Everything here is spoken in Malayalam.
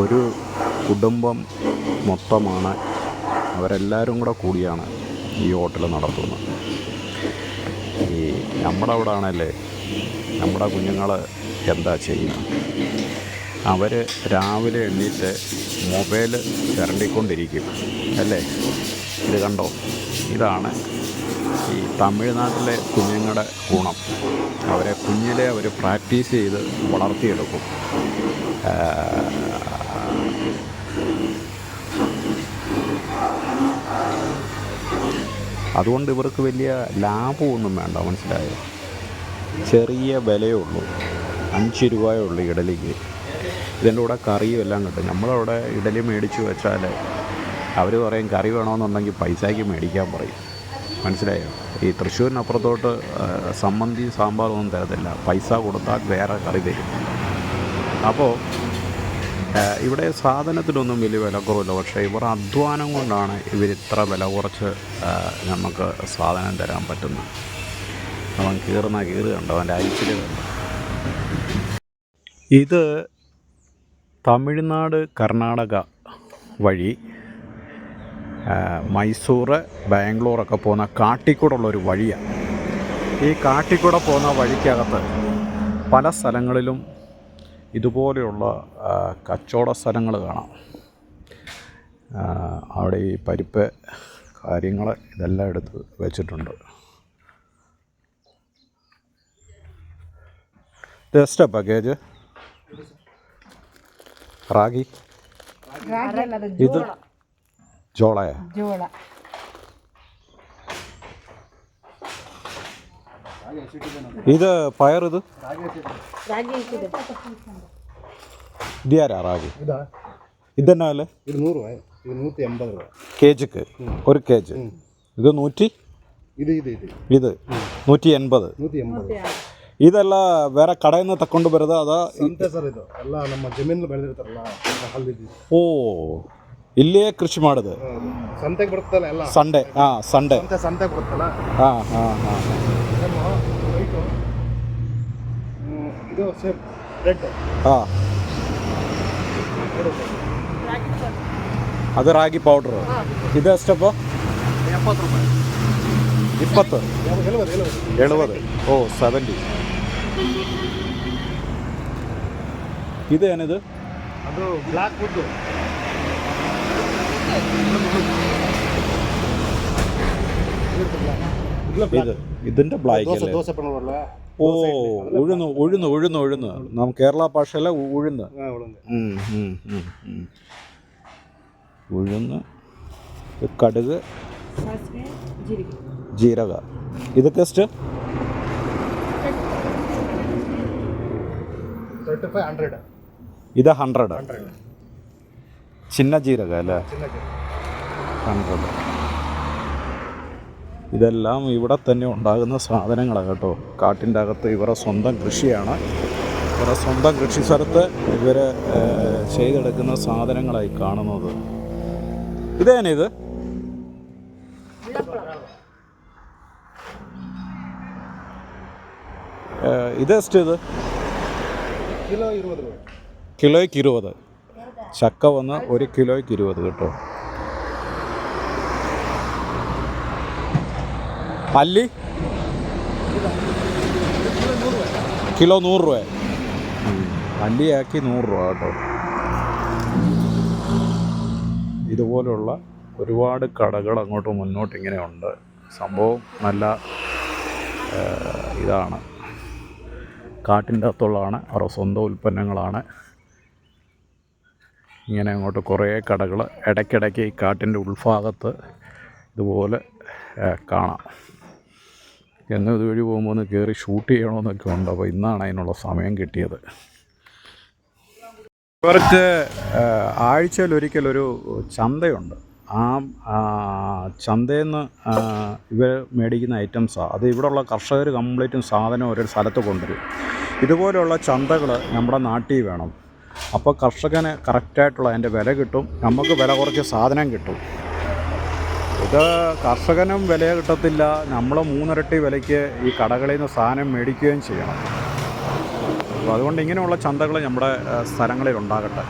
ഒരു കുടുംബം മൊത്തമാണ്. അവരെല്ലാവരും കൂടെ കൂടിയാണ് ഈ ഹോട്ടൽ നടത്തുന്നത്. ഈ നമ്മുടെ അവിടെ ആണല്ലേ നമ്മുടെ കുഞ്ഞുങ്ങൾ എന്താ ചെയ്യുന്നത്? അവർ രാവിലെ എണ്ണീറ്റ് മൊബൈൽ ചിരണ്ടിക്കൊണ്ടിരിക്കും. അല്ലേ? ഇത് കണ്ടോ? ഇതാണ് ഈ തമിഴ്നാട്ടിലെ കുഞ്ഞുങ്ങളുടെ ഗുണം. അവരെ കുഞ്ഞിലെ അവർ പ്രാക്ടീസ് ചെയ്ത് വളർത്തിയെടുക്കും. അതുകൊണ്ട് ഇവർക്ക് വലിയ ലാഭമൊന്നും വേണ്ട മനസ്സിലായോ? ചെറിയ വിലയുള്ളൂ അഞ്ച് രൂപയേ ഉള്ളൂ ഇഡലിക്ക്. ഇതിന്റെ കൂടെ കറിയും എല്ലാം കിട്ടും. നമ്മളവിടെ ഇഡലി മേടിച്ച് വെച്ചാൽ അവർ പറയും കറി വേണമെന്നുണ്ടെങ്കിൽ പൈസയ്ക്ക് മേടിക്കാൻ പറയും. മനസ്സിലായോ? ഈ തൃശ്ശൂരിനപ്പുറത്തോട്ട് സമ്മന്തി സാമ്പാറൊന്നും തരത്തില്ല. പൈസ കൊടുത്താൽ വേറെ കറി തരും. അപ്പോൾ ഇവിടെ സാധനത്തിനൊന്നും വലിയ വില കുറവില്ല. പക്ഷേ ഇവർ അധ്വാനം കൊണ്ടാണ് ഇവർ ഇത്ര വില കുറച്ച് നമുക്ക് സാധനം തരാൻ പറ്റുന്നത്. അവൻ കീറുന്ന കീറ് കണ്ടോ? അവന്റെ അരിച്ചിൽ കണ്ടോ? ഇത് തമിഴ്നാട് കർണാടക വഴി മൈസൂർ ബാംഗ്ലൂറൊക്കെ പോകുന്ന കാട്ടിക്കൂടുള്ളൊരു വഴിയാണ്. ഈ കാട്ടിക്കൂടെ പോകുന്ന വഴിക്കകത്ത് പല സ്ഥലങ്ങളിലും ഇതുപോലെയുള്ള കച്ചവട സ്ഥലങ്ങൾ കാണാം. അവിടെ ഈ പരിപ്പ് കാര്യങ്ങൾ ഇതെല്ലാം എടുത്ത് വെച്ചിട്ടുണ്ട്. Just package ragi. ഇത് ജോള ജോള. ഇത് പയർ ഇത്? ഇതാരാ റാഗി? ഇതെന്നാ അല്ലേ ഇത് നൂറ് രൂപ. കേജിക്ക്. ഒരു കേജ്. ഇത് നൂറ്റി? ഇത് നൂറ്റി എൺപത് ನೂತಿ വേറെ ಇದೆಲ್ಲ നിന്ന് തക്കൊണ്ട് ತಕೊಂಡು അതാ ഓ ಸರ್ ಇದು ನಮ್ಮ ಜಮೀನಲ್ಲಿ ಓ ಇಲ್ಲಿಯೇ ಕೃಷಿ ಮಾಡೋದು. ಸಂತೆಗೆ ಬರುತ್ತಲ್ಲ ಎಲ್ಲ? ಸಂಡೇ. ಹಾಂ ಸಂಡೇ. ಸಂತೆ ಸಂತೆ ಬರುತ್ತಲ್ಲ? ಹಾಂ ಹಾಂ ಹಾಂ. ಇದು ಸೇಮ್ ರೆಡ್. ಹಾಂ. ಅದು ರಾಗಿ ಪೌಡ್ರು ಇದು ಅಷ್ಟಪ್ಪ ಎಪ್ಪತ್ತು ರೂಪಾಯಿ. ಇಪ್ಪತ್ತು. ಎಳುವರು ಎಳುವದು ಓ ಸೆವೆಂಟಿ ಇದೇನಿದು ಅದು ಬ್ಲ್ಯಾಕ್ ವುಡ್. ഇതിന്റെ ബ്ലാക്ക് അല്ലേ? ഓ ഉഴുന്ന് ഉഴുന്ന് ഉഴുന്ന് ഉഴുന്ന്. നാം കേരള ഭാഷയിലെ ഉഴുന്ന്. ഉഴുന്ന്. കടുക് ജീരക. ഇതൊക്കെ ജസ്റ്റ് ഇത് ഹൺഡ്രഡ്. ചിന്ന ജീരക അല്ലേ? ഹൺഡ്രഡ് ഇതെല്ലാം ഇവിടെ തന്നെ ഉണ്ടാകുന്ന സാധനങ്ങളാണ് കേട്ടോ. കാട്ടിന്റെ അകത്ത് ഇവരുടെ സ്വന്തം കൃഷിയാണ്. ഇവരുടെ സ്വന്തം കൃഷി സ്ഥലത്ത് ഇവർ ചെയ്തെടുക്കുന്ന സാധനങ്ങളായി കാണുന്നത്. ഇതേനെ ഇത്? ഇത് എസ്റ്റ് ഇത്? കിലോ കിലോയ്ക്ക് ഇരുപത്. ചക്ക വന്ന് ഒരു കിലോയ്ക്ക് ഇരുപത് കേട്ടോ. അല്ലി കിലോ നൂറ് രൂപ. മല്ലിയാക്കി നൂറ് രൂപ കേട്ടോ. ഇതുപോലുള്ള ഒരുപാട് കടകൾ അങ്ങോട്ട് മുന്നോട്ട് ഇങ്ങനെ ഉണ്ട്. സംഭവം നല്ല ഇതാണ്. കാട്ടിന്റെ അകത്തുള്ളതാണ്. അവരുടെ സ്വന്തം ഉൽപ്പന്നങ്ങളാണ്. ഇങ്ങനെ അങ്ങോട്ട് കുറേ കടകൾ ഇടയ്ക്കിടയ്ക്ക് ഈ കാട്ടിന്റെ ഉൾഭാഗത്ത് ഇതുപോലെ കാണാം. എന്നും ഇതുവഴി പോകുമ്പോൾ ഒന്ന് കയറി ഷൂട്ട് ചെയ്യണമെന്നൊക്കെ ഉണ്ട്. അപ്പോൾ ഇന്നാണ് അതിനുള്ള സമയം കിട്ടിയത്. ഇവർക്ക് ആഴ്ചയിൽ ഒരിക്കലൊരു ചന്തയുണ്ട്. ആ, ചന്തയിൽ നിന്ന് ഇവർ മേടിക്കുന്ന ഐറ്റംസാണ് അത് ഇവിടെയുള്ള കർഷകർ കംപ്ലീറ്റും സാധനം ഓരോ സ്ഥലത്ത് കൊണ്ടുവരും. ഇതുപോലെയുള്ള ചന്തകൾ നമ്മുടെ നാട്ടിൽ വേണം. അപ്പോൾ കർഷകന് കറക്റ്റായിട്ടുള്ള അതിന്റെ വില കിട്ടും. നമുക്ക് വില കുറച്ച് സാധനം കിട്ടും. ഇത് കർഷകനും വില കിട്ടത്തില്ല. നമ്മൾ മൂന്നിരട്ടി വിലയ്ക്ക് ഈ കടകളിൽ നിന്ന് സാധനം മേടിക്കുകയും ചെയ്യണം. അപ്പോൾ അതുകൊണ്ട് ഇങ്ങനെയുള്ള ചന്തകൾ നമ്മുടെ സ്ഥലങ്ങളിൽ ഉണ്ടാകട്ടെ.